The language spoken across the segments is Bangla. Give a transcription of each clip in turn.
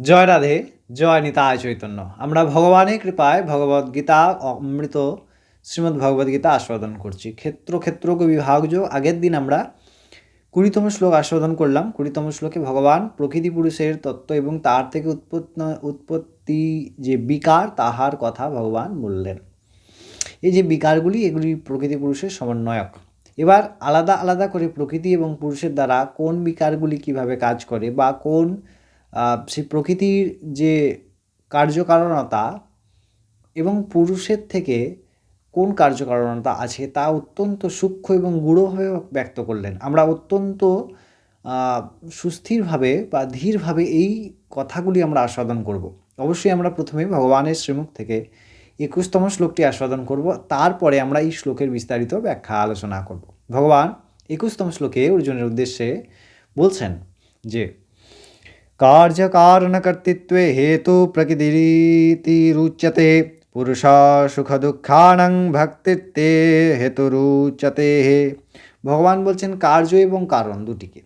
জয় রাধে, জয় নিতায় চৈতন্য। আমরা ভগবানের কৃপায় ভগবদ্গীতা অমৃত, শ্রীমদ্ ভগবদ্গীতা আস্বাদন করছি। ক্ষেত্র ক্ষেত্রকে বিভাগযোগ আগের দিন আমরা কুড়িতম শ্লোক আস্বাদন করলাম। কুড়িতম শ্লোকে ভগবান প্রকৃতি পুরুষের তত্ত্ব এবং তার থেকে উৎপন্ন, উৎপত্তি যে বিকার, তাহার কথা ভগবান বললেন। এই যে বিকারগুলি, এগুলি প্রকৃতি পুরুষের সমন্বয়ক। এবার আলাদা আলাদা করে প্রকৃতি এবং পুরুষের দ্বারা কোন বিকারগুলি কীভাবে কাজ করে বা কোন সেই প্রকৃতির যে কার্যকারণতা এবং পুরুষের থেকে কোন কার্যকারণতা আছে তা অত্যন্ত সূক্ষ্ম এবং গূঢ়ভাবে ব্যক্ত করলেন। আমরা অত্যন্ত সুস্থিরভাবে বা ধীরভাবে এই কথাগুলি আমরা আস্বাদন করব। অবশ্যই আমরা প্রথমে ভগবানের শ্রীমুখ থেকে একুশতম শ্লোকটি আস্বাদন করব। তারপরে আমরা এই শ্লোকের বিস্তারিত ব্যাখ্যা আলোচনা করব। ভগবান একুশতম শ্লোকে অর্জুনের উদ্দেশ্যে বলছেন যে कार्यकारणकर्तृत्वे हेतु प्रकृतिरुच्यते পুরুষা সুখ দুঃখানং ভক্তিত্বে হেতুরুচ্যতে ভগবান বলছেন কার্য এবং কারণ দুটিকে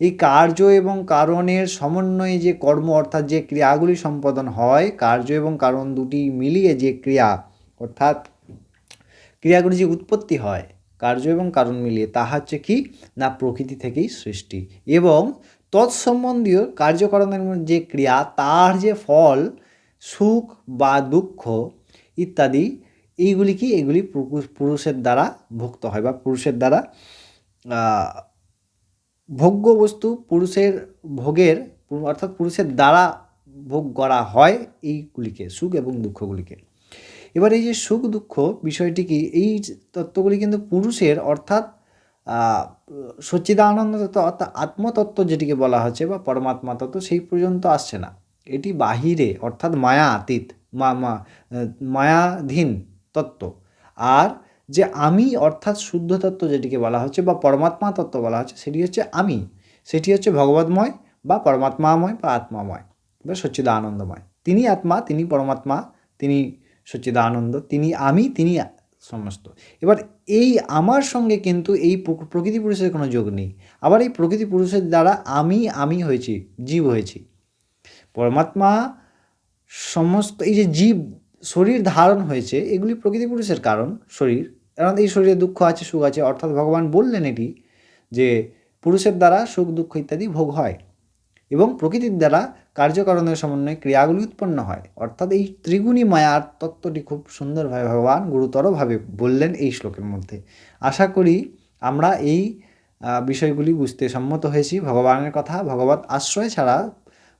এই কার্য এবং কারণের সমন্বয়ে যে কর্ম অর্থাৎ যে ক্রিয়াগুলি সম্পাদন হয় কার্য এবং কারণ দুটি মিলিয়ে যে ক্রিয়া অর্থাৎ ক্রিয়াগুলি যে উৎপত্তি হয় কার্য এবং কারণ মিলিয়ে তাহা হচ্ছে কি না প্রকৃতি থেকেই সৃষ্টি এবং তৎসম্বন্ধীয় কার্যকরণের যে ক্রিয়া, তার যে ফল, সুখ বা দুঃখ ইত্যাদি, এইগুলি কি? এগুলি পুরুষের দ্বারা ভুক্ত হয় বা পুরুষের দ্বারা ভোগ্য বস্তু পুরুষের ভোগের, অর্থাৎ পুরুষের দ্বারা ভোগ করা হয় এইগুলিকে, সুখ এবং দুঃখগুলিকে। এবার এই যে সুখ দুঃখ বিষয়টি কি? এই তত্ত্বগুলি কিন্তু পুরুষের, অর্থাৎ সচ্চিদানন্দ তত্ত্ব অর্থাৎ আত্মতত্ত্ব যেটিকে বলা হচ্ছে বা পরমাত্মা তত্ত্ব, সেই পর্যন্ত আসছে না। এটি বাহিরে, অর্থাৎ মায়া আতীত মায়াধীন তত্ত্ব। আর যে আমি, অর্থাৎ শুদ্ধ তত্ত্ব যেটিকে বলা হচ্ছে বা পরমাত্মা তত্ত্ব বলা হচ্ছে, সেটি হচ্ছে আমি। সেটি হচ্ছে ভগবতময় বা পরমাত্মাময় বা আত্মাময় বা সচ্চিদানন্দময়। তিনি আত্মা, তিনি পরমাত্মা, তিনি সচ্চিদানন্দ, তিনি আমি, তিনি সমস্ত। এবার এই আমার সঙ্গে কিন্তু এই প্রকৃতি পুরুষের কোনো যোগ নেই। আবার এই প্রকৃতি পুরুষের দ্বারা আমি আমি হয়েছি, জীব হয়েছি। পরমাত্মা সমস্ত, এই যে জীব শরীর ধারণ হয়েছে, এগুলি প্রকৃতি পুরুষের কারণ, শরীর। কারণ এই শরীরে দুঃখ আছে, সুখ আছে, অর্থাৎ ভগবান বললেন এটি যে পুরুষের দ্বারা সুখ, দুঃখ ইত্যাদি ভোগ হয়। এবং প্রকৃতির দ্বারা কার্যকরণের সমন্বয়ে ক্রিয়াগুলি উৎপন্ন হয়। অর্থাৎ এই ত্রিগুণী মায়ার তত্ত্বটি খুব সুন্দরভাবে ভগবান গুরুতরভাবে বললেন এই শ্লোকের মধ্যে। আশা করি আমরা এই বিষয়গুলি বুঝতে সম্মত হয়েছি। ভগবানের কথা ভগবত আশ্রয় ছাড়া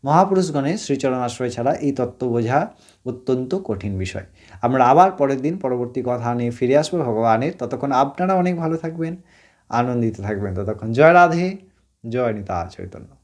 মহাপুরুষগণের শ্রীচরণ আশ্রয় ছাড়া এই তত্ত্ব বোঝা অত্যন্ত কঠিন বিষয়। আমরা আবার পরের দিন পরবর্তী কথা নিয়ে ফিরে আসব ভগবানের। ততক্ষণ আপনারা অনেক ভালো থাকবেন, আনন্দিত থাকবেন। ততক্ষণ জয় রাধে, জয় নিতা চৈতন্য।